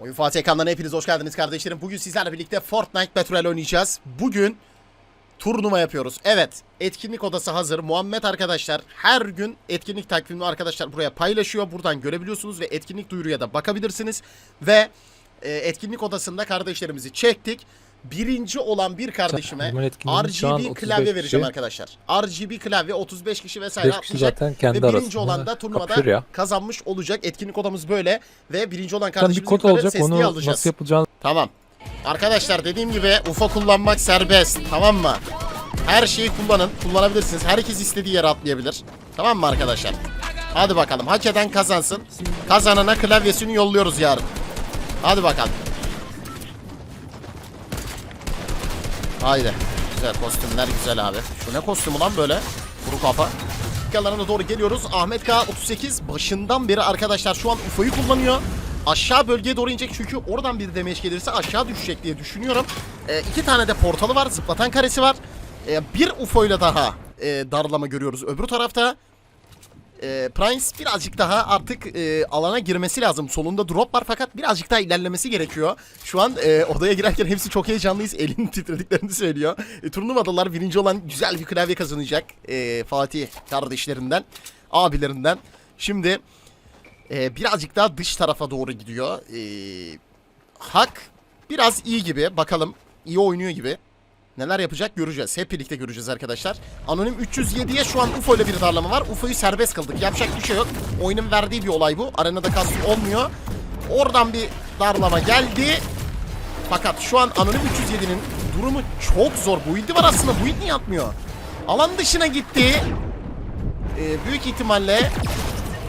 Oyun Fatih ekranlarına hepiniz hoş geldiniz kardeşlerim. Bugün sizlerle birlikte Fortnite Battle oynayacağız. Bugün turnuva yapıyoruz. Evet, etkinlik odası hazır. Muhammed arkadaşlar her gün etkinlik takvimini arkadaşlar buraya paylaşıyor. Buradan görebiliyorsunuz ve etkinlik duyuruya da bakabilirsiniz. Ve e, etkinlik odasında kardeşlerimizi çektik. Birinci olan bir kardeşime RGB 35 klavye vereceğim arkadaşlar. RGB klavye 35 kişi vesaire 5 kişi zaten kendi ve birinci olan da turnuvada kazanmış olacak. Etkinlik odamız böyle ve birinci olan Sen bir olacak onu alacağız. nasıl yapılacağını Tamam. Arkadaşlar dediğim gibi UFO kullanmak serbest. Tamam mı? Her şeyi kullanın. Kullanabilirsiniz. Herkes istediği yere atlayabilir. Tamam mı arkadaşlar? Hadi bakalım. Hak eden kazansın. Kazanana klavyesini yolluyoruz yarın. Hadi bakalım. Haydi. Güzel kostümler güzel abi. Şu ne kostümü lan böyle? Kuru kafa. Dakikalarına doğru geliyoruz. Ahmet K 38 başından beri arkadaşlar şu an UFO'yu kullanıyor. Aşağı bölgeye doğru inecek çünkü oradan bir demeç gelirse aşağı düşecek diye düşünüyorum. Ee, iki tane de portalı var. Zıplatan karesi var. Ee, bir UFO ile daha e, darlama görüyoruz öbür tarafta. E, Prince birazcık daha artık e, alana girmesi lazım. Solunda drop var fakat birazcık daha ilerlemesi gerekiyor. Şu an e, odaya girerken hepsi çok heyecanlıyız. Elinin titrediklerini söylüyor. E, turnuvadalar birinci olan güzel bir klavye kazanacak. E, Fatih kardeşlerinden, abilerinden. Şimdi e, birazcık daha dış tarafa doğru gidiyor. E, Hak biraz iyi gibi. Bakalım iyi oynuyor gibi. Neler yapacak göreceğiz. Hep birlikte göreceğiz arkadaşlar. Anonim 307'ye şu an UFO ile bir darlama var. UFO'yu serbest kıldık. Yapacak bir şey yok. Oyunun verdiği bir olay bu. Arenada kastım olmuyor. Oradan bir darlama geldi. Fakat şu an Anonim 307'nin durumu çok zor. Build'i var aslında. Build niye atmıyor? Alan dışına gitti. Ee, büyük ihtimalle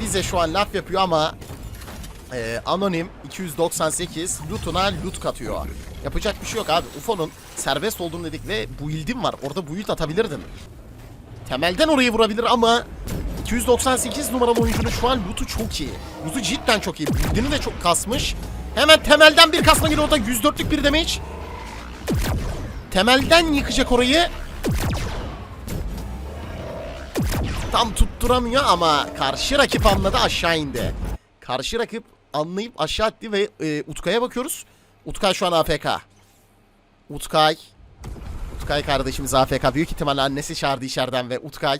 bize şu an laf yapıyor ama ee, Anonim 298 lootuna loot katıyor. Yapacak bir şey yok abi. UFO'nun serbest olduğunu dedik ve build'im var. Orada build atabilirdin. Temelden orayı vurabilir ama 298 numaralı oyuncunun şu an loot'u çok iyi. Loot'u cidden çok iyi. Build'ini de çok kasmış. Hemen temelden bir kasma geliyor orada 104'lük bir damage. Temelden yıkacak orayı. Tam tutturamıyor ama karşı rakip anladı aşağı indi. Karşı rakip anlayıp aşağı attı ve e, Utkay'a bakıyoruz. Utkay şu an AFK. Utkay. Utkay kardeşimiz AFK. Büyük ihtimalle annesi çağırdı içeriden ve Utkay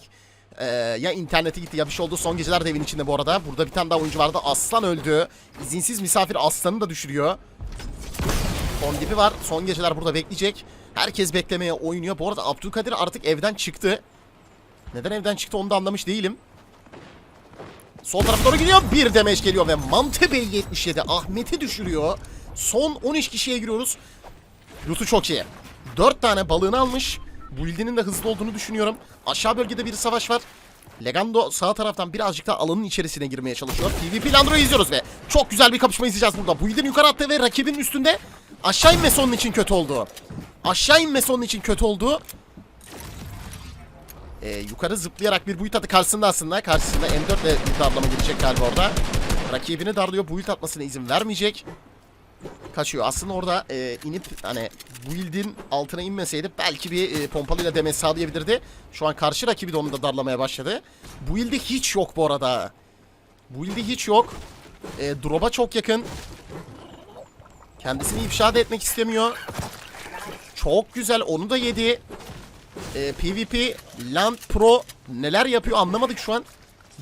e, ya interneti gitti ya bir şey oldu. Son geceler de evin içinde bu arada. Burada bir tane daha oyuncu vardı. Aslan öldü. İzinsiz misafir Aslan'ı da düşürüyor. Son dibi var. Son geceler burada bekleyecek. Herkes beklemeye oynuyor. Bu arada Abdülkadir artık evden çıktı. Neden evden çıktı onu da anlamış değilim. Sol tarafa doğru gidiyor. Bir demeç geliyor ve Mante Bey 77 Ahmet'i düşürüyor. Son 13 kişiye giriyoruz. Loot'u çok iyi. 4 tane balığını almış. Build'inin de hızlı olduğunu düşünüyorum. Aşağı bölgede bir savaş var. Legando sağ taraftan birazcık daha alanın içerisine girmeye çalışıyor. PvP Landro'yu izliyoruz ve çok güzel bir kapışma izleyeceğiz burada. Build'in yukarı attığı ve rakibin üstünde aşağı inmesi onun için kötü oldu. Aşağı inmesi onun için kötü oldu. Ee, yukarı zıplayarak bir build atı karşısında aslında. Karşısında M4 ile darlama gelecek galiba orada. Rakibini darlıyor. Build atmasına izin vermeyecek. Kaçıyor. Aslında orada e, inip hani build'in altına inmeseydi belki bir e, pompalıyla demet sağlayabilirdi. Şu an karşı rakibi de onu da darlamaya başladı. Build'i hiç yok bu arada. Build'i hiç yok. E, drop'a çok yakın. Kendisini ifşa da etmek istemiyor. Çok güzel. Onu da yedi e, PvP Land Pro neler yapıyor anlamadık şu an.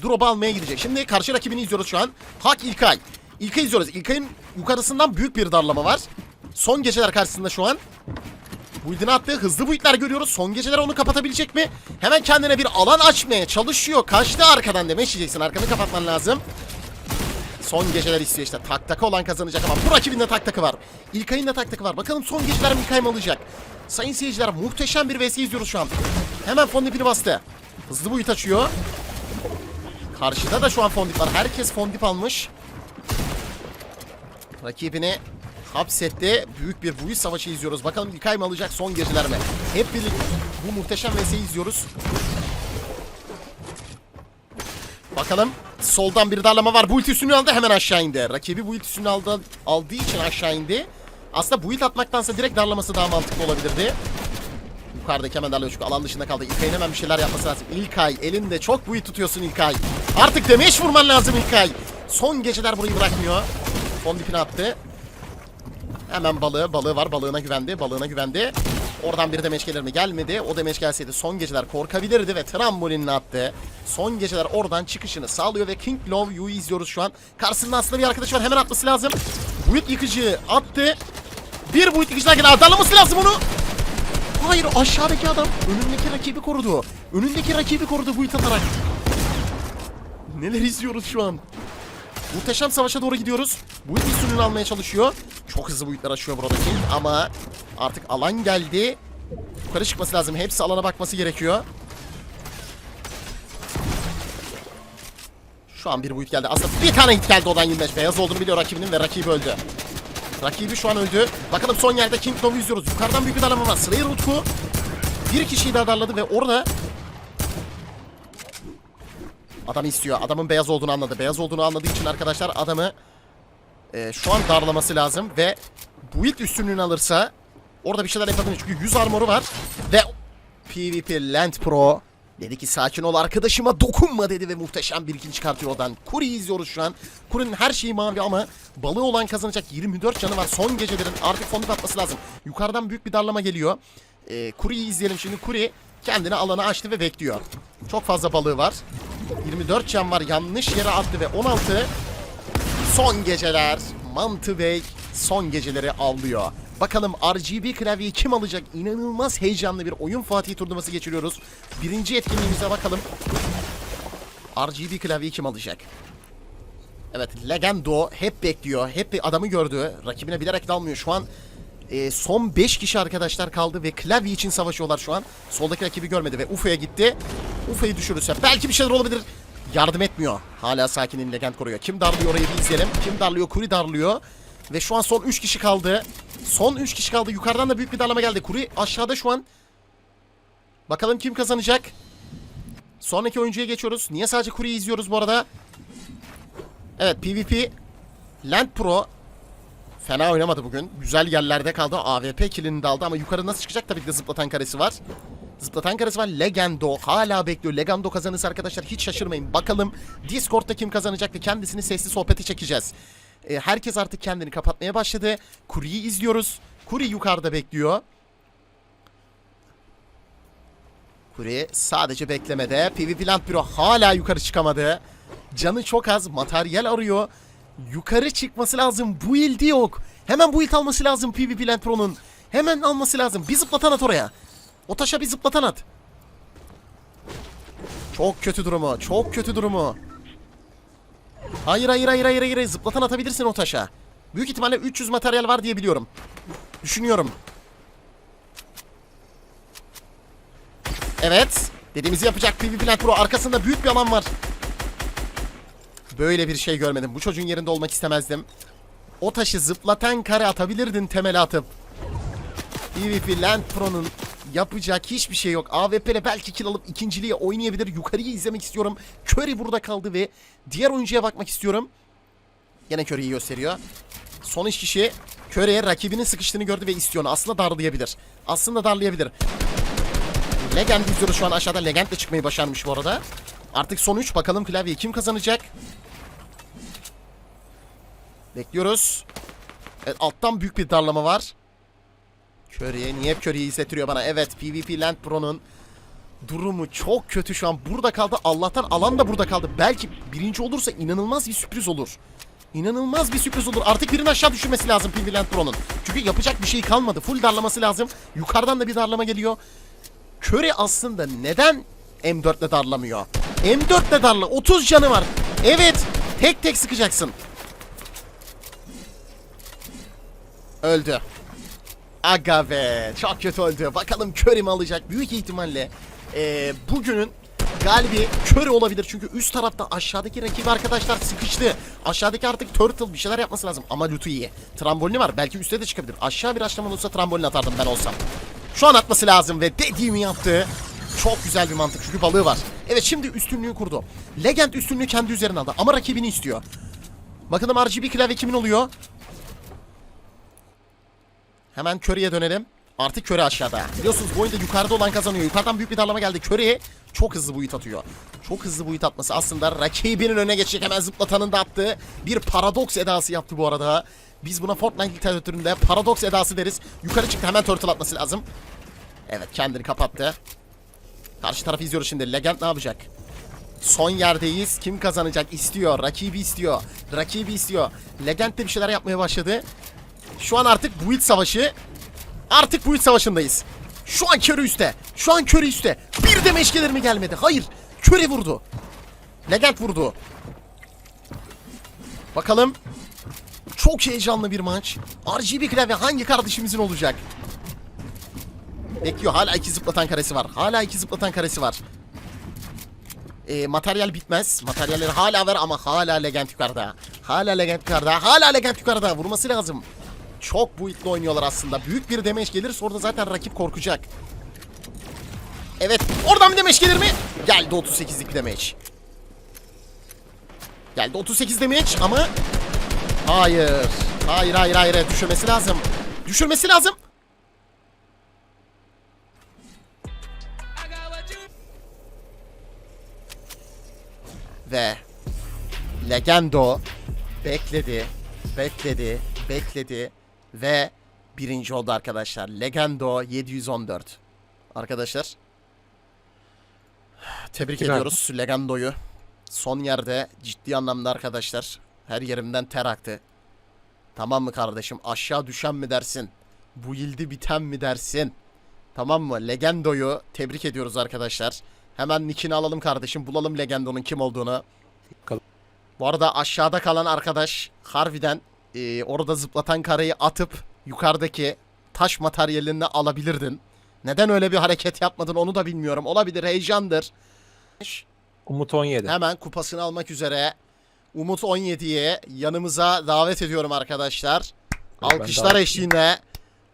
Drop'u almaya gidecek. Şimdi karşı rakibini izliyoruz şu an. Hak İlkay. İlkay izliyoruz. İlkay'ın yukarısından büyük bir darlama var. Son geceler karşısında şu an. Build'ine attığı hızlı build'ler görüyoruz. Son geceler onu kapatabilecek mi? Hemen kendine bir alan açmaya çalışıyor. Kaçtı arkadan demek isteyeceksin. Arkanı kapatman lazım. Son geceler istiyor işte. Tak takı olan kazanacak ama bu rakibin de var. İlkay'ın da tak takı var. Bakalım son geceler mi İlkay mı alacak? Sayın seyirciler muhteşem bir vs izliyoruz şu an. Hemen fondipini bastı. Hızlı boyut açıyor. Karşıda da şu an fondip var. Herkes fondip almış. Rakibini hapsetti. Büyük bir build savaşı izliyoruz. Bakalım İlkay mı alacak son geceler mi? Hep birlikte bu muhteşem vs'yi izliyoruz. Bakalım. Soldan bir darlama var. Build üstünü aldı hemen aşağı indi. Rakibi build üstünü aldı, aldığı için aşağı indi. Aslında build atmaktansa direkt darlaması daha mantıklı olabilirdi. Yukarıdaki hemen darlıyor çünkü alan dışında kaldı. İlkay'ın hemen bir şeyler yapması lazım. İlkay elinde çok build tutuyorsun İlkay. Artık demeç vurman lazım İlkay. Son geceler burayı bırakmıyor. Son dipine attı. Hemen balığı, balığı var. Balığına güvendi, balığına güvendi. Oradan bir demeç gelir mi? Gelmedi. O demeç gelseydi son geceler korkabilirdi ve trambolinini attı. Son geceler oradan çıkışını sağlıyor ve King Love You'yu izliyoruz şu an. Karşısında aslında bir arkadaş var. Hemen atması lazım. Buit yıkıcı attı. Bir Buit yıkıcı daha geldi. Darlaması lazım onu. Hayır aşağıdaki adam önündeki rakibi korudu. Önündeki rakibi korudu Buit atarak. Neler izliyoruz şu an? Muhteşem savaşa doğru gidiyoruz. Buit üstünlüğünü almaya çalışıyor. Çok hızlı Buit'ler aşıyor burada King ama artık alan geldi. Yukarı çıkması lazım. Hepsi alana bakması gerekiyor. Şu an bir Buit geldi. Aslında bir tane hit geldi odan 25. Beyaz olduğunu biliyor rakibinin ve rakibi öldü. Rakibi şu an öldü. Bakalım son yerde King Kong'u izliyoruz. Yukarıdan büyük bir darlama var. Slayer Utku bir kişiyi daha darladı ve orada Adam istiyor. Adamın beyaz olduğunu anladı. Beyaz olduğunu anladığı için arkadaşlar adamı e, şu an darlaması lazım ve build üstünlüğünü alırsa orada bir şeyler yapabilir. Çünkü 100 armoru var ve PvP Land Pro dedi ki sakin ol arkadaşıma dokunma dedi ve muhteşem bir ikinci çıkartıyor oradan. Kuri'yi izliyoruz şu an. Kuri'nin her şeyi mavi ama balığı olan kazanacak 24 canı var. Son gecelerin artık fondip atması lazım. Yukarıdan büyük bir darlama geliyor. E, Kuri'yi izleyelim şimdi. Kuri kendini alana açtı ve bekliyor. Çok fazla balığı var. 24 can var. Yanlış yere attı ve 16 son geceler. Mantı Bey son geceleri avlıyor. Bakalım RGB klavyeyi kim alacak? İnanılmaz heyecanlı bir oyun Fatih turnuvası geçiriyoruz. Birinci etkinliğimize bakalım. RGB klavyeyi kim alacak? Evet Legendo hep bekliyor. Hep bir adamı gördü. Rakibine bilerek dalmıyor. Şu an e, son 5 kişi arkadaşlar kaldı ve klavye için savaşıyorlar şu an. Soldaki rakibi görmedi ve Ufa'ya gitti. Ufa'yı düşürürse belki bir şeyler olabilir. Yardım etmiyor. Hala sakinin Legend koruyor. Kim darlıyor orayı bir izleyelim. Kim darlıyor? Kuri darlıyor. Ve şu an son 3 kişi kaldı. Son 3 kişi kaldı. Yukarıdan da büyük bir darlama geldi. Kuri aşağıda şu an. Bakalım kim kazanacak? Sonraki oyuncuya geçiyoruz. Niye sadece Kuri'yi izliyoruz bu arada? Evet PvP Land Pro Fena oynamadı bugün. Güzel yerlerde kaldı. AWP kilini de aldı ama yukarı nasıl çıkacak? Tabii ki de zıplatan karesi var. Zıplatan karesi var. Legendo hala bekliyor. Legendo kazanırsa arkadaşlar hiç şaşırmayın. Bakalım Discord'da kim kazanacak ve kendisini sesli sohbeti çekeceğiz. Ee, herkes artık kendini kapatmaya başladı. Kuri'yi izliyoruz. Kuri yukarıda bekliyor. Kuri sadece beklemede. PvP Land Bureau hala yukarı çıkamadı. Canı çok az. Materyal arıyor. Yukarı çıkması lazım. Bu ildi yok. Hemen bu ilt alması lazım PvP Land Pro'nun. Hemen alması lazım. Bir zıplatan at oraya. O taşa bir zıplatan at. Çok kötü durumu. Çok kötü durumu. Hayır hayır hayır hayır hayır. Zıplatan atabilirsin o taşa. Büyük ihtimalle 300 materyal var diye biliyorum. Düşünüyorum. Evet. Dediğimizi yapacak PvP Land Pro. Arkasında büyük bir alan var. Böyle bir şey görmedim. Bu çocuğun yerinde olmak istemezdim. O taşı zıplatan kare atabilirdin temel atıp. PvP Land Pro'nun yapacak hiçbir şey yok. AWP ile belki kill alıp ikinciliğe oynayabilir. Yukarıyı izlemek istiyorum. Curry burada kaldı ve diğer oyuncuya bakmak istiyorum. Yine Curry'yi gösteriyor. Son iş kişi Curry'e rakibinin sıkıştığını gördü ve istiyor. Aslında darlayabilir. Aslında darlayabilir. Legend izliyoruz şu an aşağıda. Legend de çıkmayı başarmış bu arada. Artık son 3. Bakalım klavyeyi kim kazanacak? Bekliyoruz. Evet alttan büyük bir darlama var. Curry'e niye hep Curry'yi izletiyor bana? Evet PvP Land Pro'nun durumu çok kötü şu an. Burada kaldı. Allah'tan alan da burada kaldı. Belki birinci olursa inanılmaz bir sürpriz olur. İnanılmaz bir sürpriz olur. Artık birinin aşağı düşürmesi lazım PvP Land Pro'nun. Çünkü yapacak bir şey kalmadı. Full darlaması lazım. Yukarıdan da bir darlama geliyor. Curry aslında neden M4'le darlamıyor? M4'le darla. 30 canı var. Evet. Tek tek sıkacaksın. Öldü. Aga be. Çok kötü öldü. Bakalım Curry mi alacak? Büyük ihtimalle eee, bugünün galibi Curry olabilir. Çünkü üst tarafta aşağıdaki rakibi arkadaşlar sıkıştı. Aşağıdaki artık Turtle bir şeyler yapması lazım. Ama loot'u iyi. Trambolini var. Belki üstte de çıkabilir. Aşağı bir açlama olursa trambolini atardım ben olsam. Şu an atması lazım ve dediğimi yaptı. Çok güzel bir mantık çünkü balığı var. Evet şimdi üstünlüğü kurdu. Legend üstünlüğü kendi üzerine aldı ama rakibini istiyor. Bakalım RGB klavye kimin oluyor? Hemen Curry'e dönelim. Artık Curry aşağıda. Biliyorsunuz bu oyunda yukarıda olan kazanıyor. Yukarıdan büyük bir darlama geldi. Curry'e çok hızlı bu it atıyor. Çok hızlı bu it atması aslında rakibinin önüne geçecek. Hemen zıplatanın da attığı bir paradoks edası yaptı bu arada. Biz buna Fortnite literatüründe paradoks edası deriz. Yukarı çıktı hemen turtle atması lazım. Evet kendini kapattı. Karşı tarafı izliyoruz şimdi. Legend ne yapacak? Son yerdeyiz. Kim kazanacak? İstiyor. Rakibi istiyor. Rakibi istiyor. Legend de bir şeyler yapmaya başladı. Şu an artık build savaşı. Artık build savaşındayız. Şu an Curry üstte. Şu an Curry üstte. Bir de meşkeler mi gelmedi? Hayır. Curry vurdu. Legend vurdu. Bakalım. Çok heyecanlı bir maç. RGB klavye hangi kardeşimizin olacak? Bekliyor. Hala iki zıplatan karesi var. Hala iki zıplatan karesi var. Ee, materyal bitmez. Materyalleri hala var ama hala legend yukarıda. Hala legend yukarıda. Hala legend yukarıda. Vurması lazım. Çok build'li oynuyorlar aslında. Büyük bir damage gelirse orada zaten rakip korkacak. Evet. Oradan bir damage gelir mi? Geldi 38'lik bir damage. Geldi 38 damage ama Hayır. Hayır hayır hayır. Düşürmesi lazım. Düşürmesi lazım. Ve Legendo bekledi, bekledi, bekledi ve birinci oldu arkadaşlar. Legendo 714. Arkadaşlar tebrik Güzel. ediyoruz Legendo'yu. Son yerde ciddi anlamda arkadaşlar. Her yerimden ter aktı. Tamam mı kardeşim? Aşağı düşen mi dersin? Bu yıldı biten mi dersin? Tamam mı? Legendo'yu tebrik ediyoruz arkadaşlar. Hemen nickini alalım kardeşim. Bulalım Legendo'nun kim olduğunu. Bu arada aşağıda kalan arkadaş harbiden e, orada zıplatan kareyi atıp yukarıdaki taş materyalini alabilirdin. Neden öyle bir hareket yapmadın onu da bilmiyorum. Olabilir heyecandır. Umut 17. Hemen kupasını almak üzere Umut 17'ye yanımıza davet ediyorum arkadaşlar. Alkışlar eşliğinde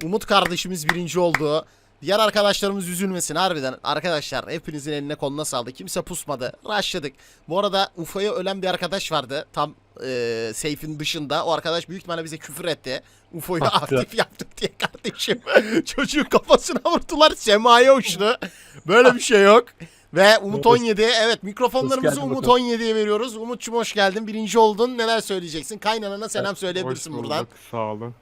Umut kardeşimiz birinci oldu. Diğer arkadaşlarımız üzülmesin harbiden. Arkadaşlar hepinizin eline koluna sağlık. Kimse pusmadı. Rushladık. Bu arada Ufa'ya ölen bir arkadaş vardı. Tam e, seyfin dışında. O arkadaş büyük ihtimalle bize küfür etti. Ufo'yu aktif yaptık diye kardeşim. Çocuğun kafasına vurdular. Semaya uçtu. Böyle bir şey yok. Ve Umut Hoş- 17 evet mikrofonlarımızı geldin Umut bakalım. 17'ye veriyoruz. Umut'cum hoş geldin. Birinci oldun. Neler söyleyeceksin? Kaynanana selam söyleyebilirsin buradan. Sağ olun.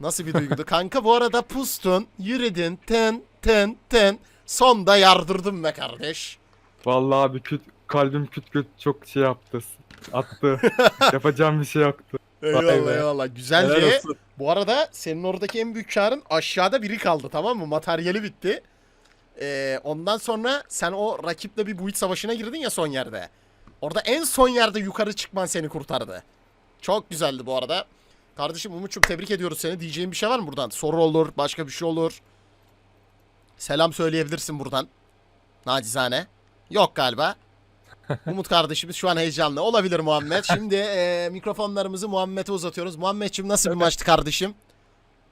Nasıl bir duyguydu? Kanka bu arada pustun, yürüdün, ten ten ten. Sonda yardırdın be kardeş. Vallahi abi küt, kalbim küt küt çok şey yaptı. Attı. Yapacağım bir şey yoktu. Eyvallah Vay be. eyvallah. Helal Güzeldi. olsun. Bu arada senin oradaki en büyük karın aşağıda biri kaldı tamam mı? Materyali bitti. Ee, ondan sonra sen o rakiple bir build savaşına girdin ya son yerde. Orada en son yerde yukarı çıkman seni kurtardı. Çok güzeldi bu arada. Kardeşim Umut'cum tebrik ediyoruz seni. Diyeceğin bir şey var mı buradan? Soru olur, başka bir şey olur. Selam söyleyebilirsin buradan. Nacizane. Yok galiba. Umut kardeşimiz şu an heyecanlı. Olabilir Muhammed. Şimdi e, mikrofonlarımızı Muhammed'e uzatıyoruz. Muhammed'cim nasıl bir maçtı kardeşim?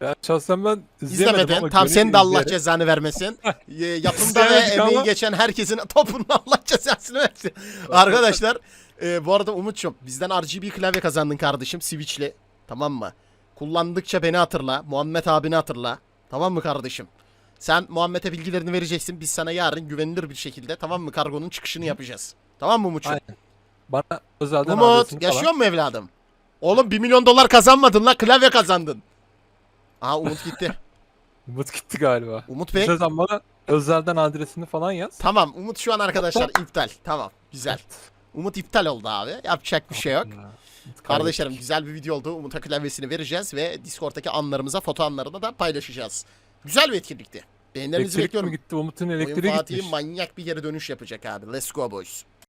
Ya şahsen ben İzlemedin. ama Tam senin de Allah izleyerek- cezanı vermesin. E, Yapımda ve emeği ama. geçen herkesin topunun Allah cezasını versin. Arkadaşlar e, bu arada Umut'cum bizden RGB klavye kazandın kardeşim Switch'li. Tamam mı? Kullandıkça beni hatırla. Muhammed abini hatırla. Tamam mı kardeşim? Sen Muhammed'e bilgilerini vereceksin. Biz sana yarın güvenilir bir şekilde tamam mı kargonun çıkışını yapacağız. Tamam mı Umut'cum? Aynen. Bana özelden Umut yaşıyor falan- mu evladım? Oğlum 1 milyon dolar kazanmadın la klavye kazandın. Aa Umut gitti. Umut gitti galiba. Umut Bey. Birazdan bana özelden adresini falan yaz. Tamam Umut şu an arkadaşlar iptal. Tamam güzel. Umut iptal oldu abi. Yapacak bir şey yok. Umut Kardeşlerim güzel bir video oldu. Umut'a klavyesini vereceğiz ve Discord'daki anlarımıza, foto anlarını da paylaşacağız. Güzel bir etkinlikti. Beğenilerinizi Elektrik bekliyorum. gitti? Umut'un Oyun elektriği Fatih gitmiş. manyak bir geri dönüş yapacak abi. Let's go boys.